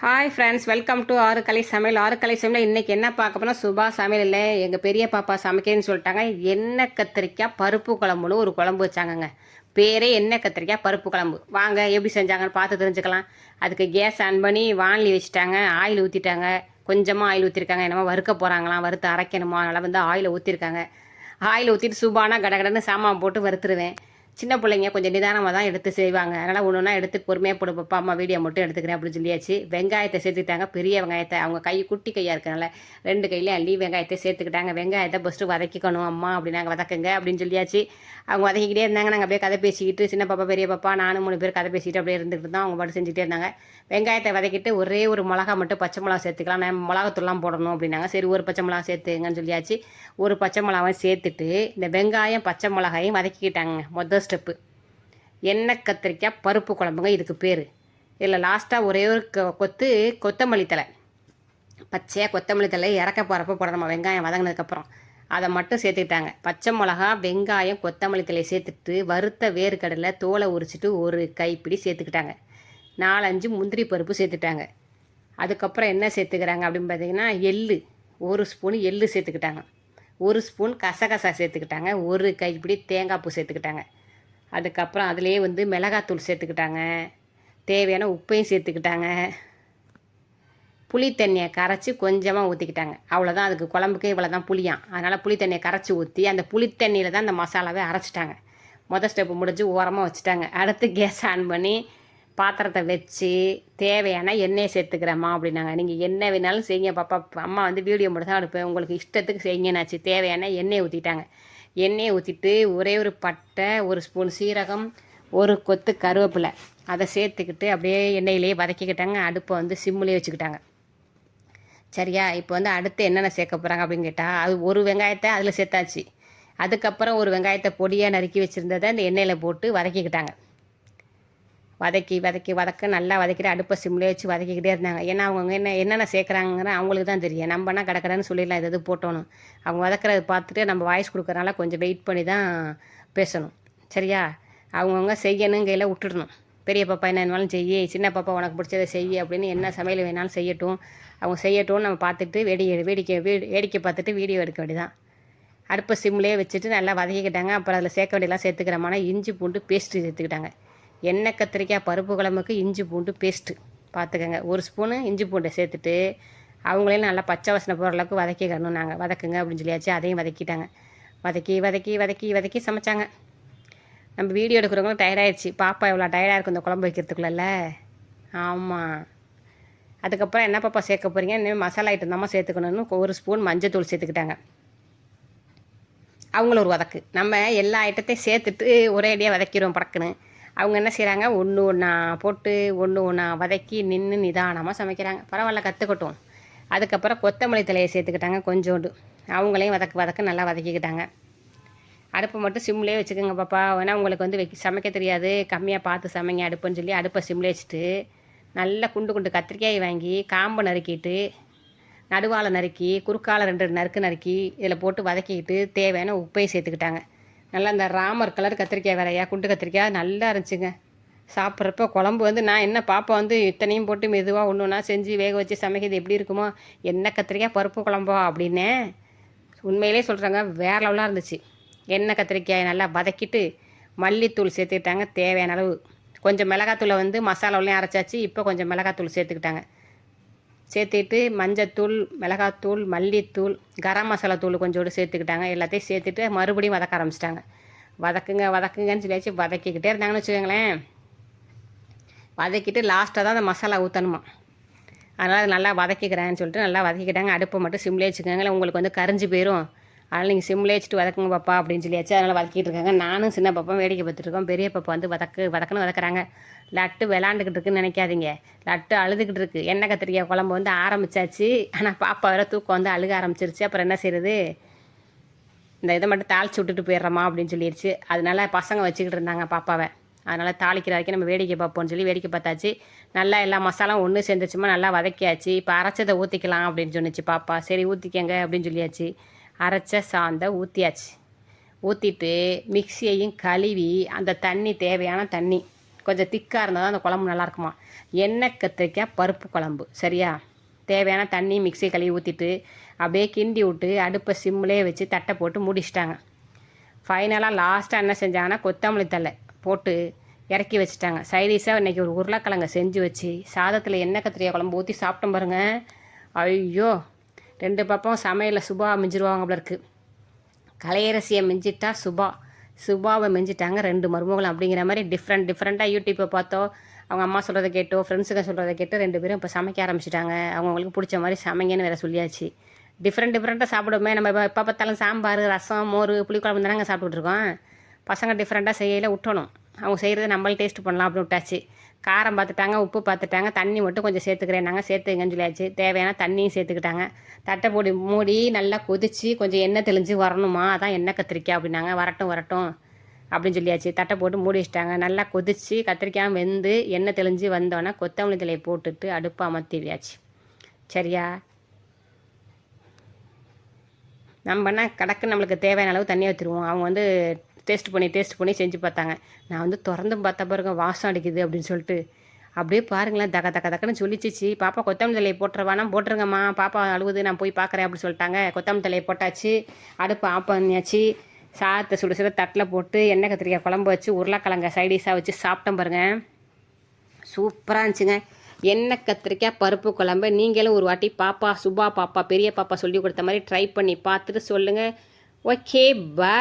Hi friends welcome to ஆறு சமையல். ஆறு கலை சமையல் இன்றைக்கி என்ன பார்க்க போனால் சுபா சமையல் இல்லை எங்கள் பெரிய பாப்பா சமைக்கிறேன்னு சொல்லிட்டாங்க. எண்ணெய் கத்திரிக்காய் பருப்பு குழம்புன்னு ஒரு குழம்பு வச்சாங்கங்க. பேரே எண்ணெய் கத்திரிக்காய் பருப்பு குழம்பு. வாங்க எப்படி செஞ்சாங்கன்னு பார்த்து தெரிஞ்சுக்கலாம். அதுக்கு கேஸ் ஆன் பண்ணி வானலி வச்சுட்டாங்க ஆயில் ஊற்றிட்டாங்க கொஞ்சமாக ஆயில் ஊற்றிருக்காங்க என்னமோ வறுக்க போகிறாங்களாம் வறுத்து அரைக்கணுமா? அதனால் வந்து ஆயில் ஊற்றிருக்காங்க ஆயில் ஊற்றிட்டு சுபானா கடகடன்னு சாமான் போட்டு வறுத்துருவேன். சின்ன பிள்ளைங்க கொஞ்சம் நிதானமாக தான் எடுத்து செய்வாங்க. அதனால் ஒன்று ஒன்றா எடுத்து பொறுமையாக போடு பாப்பா அம்மா வீடியோ மட்டும் எடுத்துக்கிறேன் அப்படின்னு சொல்லியாச்சு. வெங்காயத்தை சேர்த்துக்கிட்டாங்க. பெரிய வெங்காயத்தை அவங்க கை குட்டி கையாக இருக்கனால ரெண்டு கையிலையும் அள்ளி வெங்காயத்தை சேர்த்துக்கிட்டாங்க. வெங்காயத்தை ஃபஸ்ட்டு வதக்கிக்கணும் அம்மா அப்படின்னாங்க வதக்குங்க அப்படின்னு சொல்லியாச்சு. அவங்க வதக்கிக்கிட்டே இருந்தாங்க. நாங்கள் அப்படியே கதை பேசிக்கிட்டு சின்ன பாப்பா பெரிய பாப்பா நானும் மூணு பேர் கதை பேசிக்கிட்டு அப்படியே இருந்துகிட்டு தான் அவங்க பாட்டு செஞ்சுட்டே இருந்தாங்க. வெங்காயத்தை வதக்கிட்டு ஒரே ஒரு மிளகா மட்டும் பச்சை மிளகா சேர்த்துக்கலாம். நான் மிளகாத்தூள்லாம் போடணும் அப்படின்னாங்க. சரி ஒரு பச்சை மிளகா சேர்த்துங்கன்னு சொல்லியாச்சு. ஒரு பச்சை மிளகாவையும் சேர்த்துட்டு இந்த வெங்காயம் பச்சை மிளகாயும் வதக்கிக்கிட்டாங்க மொதல் ஸ்டெப்பு எண்ணெய் கத்திரிக்காய் பருப்பு குழம்புங்க இதுக்கு பேர். இதில் லாஸ்ட்டாக ஒரே ஒரு கொ- கொத்து கொத்தமல்லி தழை. பச்சையாக கொத்தமல்லி தழை இறக்க போகிறப்ப போடணுமா வெங்காயம் வதங்கினதுக்கப்புறம் அதை மட்டும் சேர்த்துக்கிட்டாங்க. பச்சை மிளகா வெங்காயம் கொத்தமல்லி தழையை சேர்த்துட்டு வறுத்த வேர்க்கடலை தோலை உரிச்சிட்டு ஒரு கைப்பிடி சேர்த்துக்கிட்டாங்க. நாலஞ்சு முந்திரி பருப்பு சேர்த்துட்டாங்க அதுக்கப்புறம் என்ன சேர்த்துக்கிறாங்க அப்படின்னு பார்த்தீங்கன்னா எள்ளு. ஒரு ஸ்பூன் எள்ளு சேர்த்துக்கிட்டாங்க. ஒரு ஸ்பூன் கசகசா சேர்த்துக்கிட்டாங்க. ஒரு கைப்பிடி தேங்காய் பூ சேர்த்துக்கிட்டாங்க. அதுக்கப்புறம் அதுலேயே வந்து மிளகாத்தூள் சேர்த்துக்கிட்டாங்க. தேவையான உப்பையும் சேர்த்துக்கிட்டாங்க. புளி தண்ணியை கரைச்சி கொஞ்சமாக ஊற்றிக்கிட்டாங்க அவ்வளோதான் அதுக்கு குழம்புக்கே இவ்வளோ தான் புளியாம் அதனால் புளி தண்ணியை கரைச்சி ஊற்றி அந்த புளி தண்ணியில் தான் அந்த மசாலாவே அரைச்சிட்டாங்க. மொதல் ஸ்டெப்பு முடிஞ்சு ஓரமாக வச்சுட்டாங்க. அடுத்து கேஸ் ஆன் பண்ணி பாத்திரத்தை வச்சு தேவையான எண்ணெயை சேர்த்துக்கிறேம்மா அப்படின்னாங்க. நீங்கள் என்ன வேணாலும் செய்யுங்க பாப்பா. அம்மா வந்து வீடியோ மட்டும் தான் எடுப்பேன். உங்களுக்கு இஷ்டத்துக்கு செய்யுங்கன்னாச்சு. தேவையான எண்ணெயை ஊற்றிட்டாங்க எண்ணெயை ஊற்றிட்டு ஒரே ஒரு பட்டை ஒரு ஸ்பூன் சீரகம் ஒரு கொத்து கருவேப்பிலை. அதை சேர்த்துக்கிட்டு அப்படியே எண்ணெயிலேயே வதக்கிக்கிட்டாங்க. அடுப்பை வந்து சிம்முலேயே வச்சுக்கிட்டாங்க. சரியா? இப்போ வந்து அடுத்து என்னென்ன சேர்க்க போகிறாங்க அப்படின்னு கேட்டால் அது ஒரு வெங்காயத்தை அதில் சேர்த்தாச்சு. அதுக்கப்புறம் ஒரு வெங்காயத்தை பொடியாக நறுக்கி வச்சுருந்ததை அந்த எண்ணெயில் போட்டு வதக்கிக்கிட்டாங்க. வதக்கி வதக்கி வதக்க நல்லா வதக்கிட்டு அடுப்பை சிம்லேயே வச்சு வதக்கிக்கிட்டே இருந்தாங்க. ஏன்னா அவங்க என்ன என்னென்ன சேர்க்குறாங்கிற அவங்களுக்கு தான் தெரியும். நம்மனா கடற்கடன்னு சொல்லிடலாம் இது இது போட்டோணும் அவங்க வதக்கிறத பார்த்துட்டு நம்ம வாய்ஸ் கொடுக்குறனால கொஞ்சம் வெயிட் பண்ணி தான் பேசணும். சரியா? அவங்கவுங்க செய்யணுங்கையில் விட்டுடணும். பெரிய பாப்பா என்ன வேணாலும் செய்ய சின்ன பாப்பா உனக்கு பிடிச்சதை செய்ய அப்படின்னு என்ன சமையல் வேணாலும் செய்யட்டும். அவங்க செய்யட்டும்னு நம்ம பார்த்துட்டு வேடிக்கை வேடிக்கை வீடு வேடிக்கை பார்த்துட்டு வீடியோ எடுக்க வேண்டியதான் அடுப்பை சிம்லேயே வச்சுட்டு நல்லா வதக்கிக்கிட்டாங்க. அப்புறம் அதில் சேர்க்க வேண்டியெல்லாம் சேர்த்துக்கிறமான இஞ்சி பூண்டு பேஸ்ட்டு சேர்த்துக்கிட்டாங்க. எண்ணெய் கத்திரிக்காய் பருப்பு குழம்புக்கு இஞ்சி பூண்டு பேஸ்ட்டு பார்த்துக்கங்க ஒரு ஸ்பூனு இஞ்சி பூண்டை சேர்த்துட்டு அவங்களையும் நல்லா பச்சை வாசனை போகிற அளவுக்கு வதக்கிக்கணும் நாங்கள் வதக்குங்க அப்படின்னு சொல்லியாச்சு. அதையும் வதக்கிட்டாங்க. வதக்கி வதக்கி வதக்கி வதக்கி சமைச்சாங்க. நம்ம வீடியோ எடுக்கிறவங்களும் டயர்டாயிடுச்சு பாப்பா எவ்வளோ டயர்டாக இருக்கும் இந்த குழம்பு வைக்கிறதுக்குள்ளே ஆமாம் அதுக்கப்புறம் என்ன பாப்பா சேர்க்க போகிறீங்க இன்னும் மசாலா ஐட்டம் தான் சேர்த்துக்கணும்னு ஒரு ஸ்பூன் மஞ்சத்தூள் சேர்த்துக்கிட்டாங்க. அவங்கள ஒரு வதக்கு. நம்ம எல்லா ஐட்டத்தையும் சேர்த்துட்டு ஒரே அடியாக வதக்கிடுவோம் படக்குன்னு அவங்க என்ன செய்கிறாங்க ஒன்று ஒன்றா போட்டு ஒன்று ஒன்றா வதக்கி நின்று நிதானமாக சமைக்கிறாங்க. பரவாயில்ல கற்றுக்கட்டும் அதுக்கப்புறம் கொத்தமல்லி தலையை சேர்த்துக்கிட்டாங்க கொஞ்சோண்டு. அவங்களையும் வதக்க வதக்க நல்லா வதக்கிக்கிட்டாங்க. அடுப்பை மட்டும் சிம்லேயே வச்சுக்கோங்க பாப்பா. ஏன்னா உங்களுக்கு வந்து வைக்க சமைக்க தெரியாது. கம்மியாக பார்த்து சமைங்க அடுப்புன்னு சொல்லி அடுப்பை சிம்லே வச்சுட்டு நல்லா குண்டு குண்டு கத்திரிக்காய் வாங்கி காம்பை நறுக்கிட்டு நடுவாலை நறுக்கி குறுக்கால ரெண்டு நறுக்கு நறுக்கி இதில் போட்டு வதக்கிக்கிட்டு தேவையான உப்பையும் சேர்த்துக்கிட்டாங்க. நல்லா இந்த ராமர் கலர் கத்திரிக்காய் வேறையா குண்டு கத்திரிக்காய் நல்லா இருந்துச்சுங்க. சாப்பிட்றப்ப குழம்பு வந்து நான் என்ன பாப்பா வந்து இத்தனையும் போட்டு மெதுவாக ஒன்று ஒன்றா செஞ்சு வேக வச்சு சமைக்கிறது எப்படி இருக்குமோ என்ன கத்திரிக்காய் பருப்பு குழம்போ அப்படின்னே உண்மையிலே சொல்கிறாங்க வேற லெவலாக இருந்துச்சு. எண்ணெய் கத்திரிக்காய் நல்லா வதக்கிட்டு மல்லித்தூள் சேர்த்துக்கிட்டாங்க தேவையான அளவு. கொஞ்சம் மிளகாத்தூளை வந்து மசாலாவிலையும் அரைச்சாச்சு இப்போ கொஞ்சம் மிளகாத்தூள் சேர்த்துக்கிட்டாங்க. சேர்த்துட்டு மஞ்சத்தூள் மிளகாத்தூள் மல்லித்தூள் கரம் மசாலா தூள் கொஞ்சோடு சேர்த்துக்கிட்டாங்க. எல்லாத்தையும் சேர்த்துட்டு மறுபடியும் வதக்க ஆரம்பிச்சிட்டாங்க. வதக்குங்க வதக்குங்கன்னு சொல்லியாச்சு. வதக்கிக்கிட்டே இருந்தாங்கன்னு வச்சுக்கோங்களேன். வதக்கிட்டு லாஸ்ட்டாக தான் அந்த மசாலா ஊற்றணுமா அதனால் அது நல்லா வதக்கிக்கிறேன்னு சொல்லிட்டு நல்லா வதக்கிக்கிட்டாங்க. அடுப்பை மட்டும் சிம்லேயே வச்சுக்கோங்களேன். உங்களுக்கு வந்து கரிஞ்சு போயிடும் அதனால் நீங்கள் சிம்லேயே வச்சுட்டு வதக்குங்க பாப்பா அப்படின்னு சொல்லியாச்சு. அதனால் வதக்கிட்டு இருக்காங்க. நானும் சின்ன பாப்பா வேடிக்கை பார்த்துட்ருக்கோம் பெரிய பாப்பா வந்து வதக்கு வதக்குன்னு வதக்குறாங்க. லட்டு விளாண்டுக்கிட்டு இருக்குன்னு நினைக்காதீங்க. லட்டு அழுதுகிட்டு இருக்கு. எண்ணெய் கத்திரிக்காய் குழம்பு வந்து ஆரம்பிச்சாச்சு. ஆனால் பாப்பா வேற தூக்கம் வந்து அழுக ஆரம்பிச்சிருச்சு. அப்புறம் என்ன செய்யுது இந்த இதை மட்டும் தாளிச்சு விட்டுட்டு போயிடுறோமா அப்படின்னு சொல்லிடுச்சு அதனால பசங்க வச்சுக்கிட்டு இருந்தாங்க பாப்பாவை. அதனால் தாளிக்கிற வரைக்கும் நம்ம வேடிக்கை பார்ப்போம்னு சொல்லி வேடிக்கை பார்த்தாச்சு. நல்லா எல்லா மசாலாவும் ஒன்று சேர்ந்துச்சுமா நல்லா வதக்கியாச்சு. இப்போ அரைச்சதை ஊற்றிக்கலாம் அப்படின்னு சொன்னிச்சு பாப்பா. சரி ஊற்றிக்கங்க அப்படின்னு சொல்லியாச்சு. அரைச்ச சாந்தை ஊற்றியாச்சு ஊற்றிட்டு மிக்சியையும் கழுவி அந்த தண்ணி தேவையான தண்ணி கொஞ்சம் திக்காக இருந்தால் தான் அந்த குழம்பு நல்லாயிருக்குமா எண்ணெய் கத்திரிக்காய் பருப்பு குழம்பு சரியா? தேவையான தண்ணி மிக்ஸி கழுவி ஊற்றிட்டு அப்படியே கிண்டி விட்டு அடுப்பை சிம்மிலே வச்சு தட்டை போட்டு முடிச்சிட்டாங்க. ஃபைனலாக லாஸ்ட்டாக என்ன செஞ்சாங்கன்னா கொத்தமல்லி தழை போட்டு இறக்கி வச்சுட்டாங்க. சைடிஷாக இன்றைக்கி ஒரு உருளைக்கிழங்க செஞ்சு வச்சு சாதத்தில் எண்ணெய் கத்திரிக்காய் குழம்பு ஊற்றி சாப்பிட்டோம் பாருங்க. ஐயோ! ரெண்டு பக்கம் சமையலில் சுபா மிஞ்சிருவாங்க இருக்கு. கலையரசியை மிஞ்சிட்டா சுபா. சுபாவை மிஞ்சிட்டாங்க ரெண்டு மருமகளும். அப்படிங்கிற மாதிரி டிஃப்ரெண்ட் டிஃப்ரெண்ட்டாக யூடியூப்பை பார்த்தோ அவங்க அம்மா சொல்கிறத கேட்டோ ஃப்ரெண்ட்ஸுங்க சொல்கிறத கேட்டு ரெண்டு பேரும் இப்போ சமைக்க ஆரம்பிச்சிட்டாங்க. அவங்களுக்கு பிடிச்ச மாதிரி சமைங்கன்னு வேறு சொல்லியாச்சு. டிஃப்ரெண்ட் டிஃப்ரெண்ட்டாக சாப்பிடுவோமே. நம்ம இப்போ எப்போ பார்த்தாலும் சாம்பார் ரசம் மோர் புளிக்குழம்பு தானே சாப்பிட்டுட்டு இருக்கோம். பசங்க டிஃப்ரெண்ட்டாக செய்யல விட்டணும். அவங்க செய்கிறத நம்மளும் டேஸ்ட் பண்ணலாம் அப்படின்னு விட்டாச்சு. காரம் பார்த்துட்டாங்க உப்பு பார்த்துட்டாங்க தண்ணி மட்டும் கொஞ்சம் சேர்த்துக்கிறேன் நாங்கள் சேர்த்துங்கன்னு சொல்லியாச்சு. தேவையான தண்ணியும் சேர்த்துக்கிட்டாங்க. தட்டை போடி மூடி நல்லா கொதித்து கொஞ்சம் எண்ணெய் தெளிஞ்சு வரணுமா? அதான் எண்ணெய் கத்திரிக்காய் அப்படின்னாங்க. வரட்டும் வரட்டும் அப்படின்னு சொல்லியாச்சு. தட்டை போட்டு மூடி வச்சிட்டாங்க. நல்லா கொதித்து கத்திரிக்காய் வெந்து எண்ணெய் தெளிஞ்சு வந்தோன்னே கொத்தமல்லி தலையை போட்டுட்டு அடுப்பாக அமர்த்திவியாச்சு சரியா? நம்மனா கடக்கு நம்மளுக்கு தேவையான அளவு தண்ணி ஊற்றிடுவோம் அவங்க வந்து டேஸ்ட் பண்ணி டேஸ்ட் பண்ணி செஞ்சு பார்த்தாங்க. நான் வந்து திறந்து பார்த்த பாருங்க வாசம் அடிக்குது அப்படின்னு சொல்லிட்டு. அப்படியே பாருங்களேன் தக்க தக்க தக்கன்னு சொல்லிச்சிச்சு பாப்பா கொத்தமல்லி தலையை போட்டுருவானா போட்டுருங்கம்மா பாப்பா அழுவுது நான் போய் பார்க்குறேன் அப்படின்னு சொல்லிட்டாங்க. கொத்தமல்லி தலையை போட்டாச்சு அடுப்பு ஆஃப் பண்ணியாச்சு. சாதத்தை சுடு சுட தட்டில் போட்டு எண்ணெய் கத்திரிக்காய் குழம்பு வச்சு உருளைக்கிழங்க சைடிஷாக வச்சு சாப்பிட்டேன் பாருங்க. சூப்பராக இருந்துச்சுங்க. எண்ணெய் கத்திரிக்காய் பருப்பு குழம்பு நீங்களும் ஒரு வாட்டி பாப்பா சுபா பாப்பா பெரிய பாப்பா சொல்லி கொடுத்த மாதிரி ட்ரை பண்ணி பார்த்துட்டு சொல்லுங்கள் ஓகே பா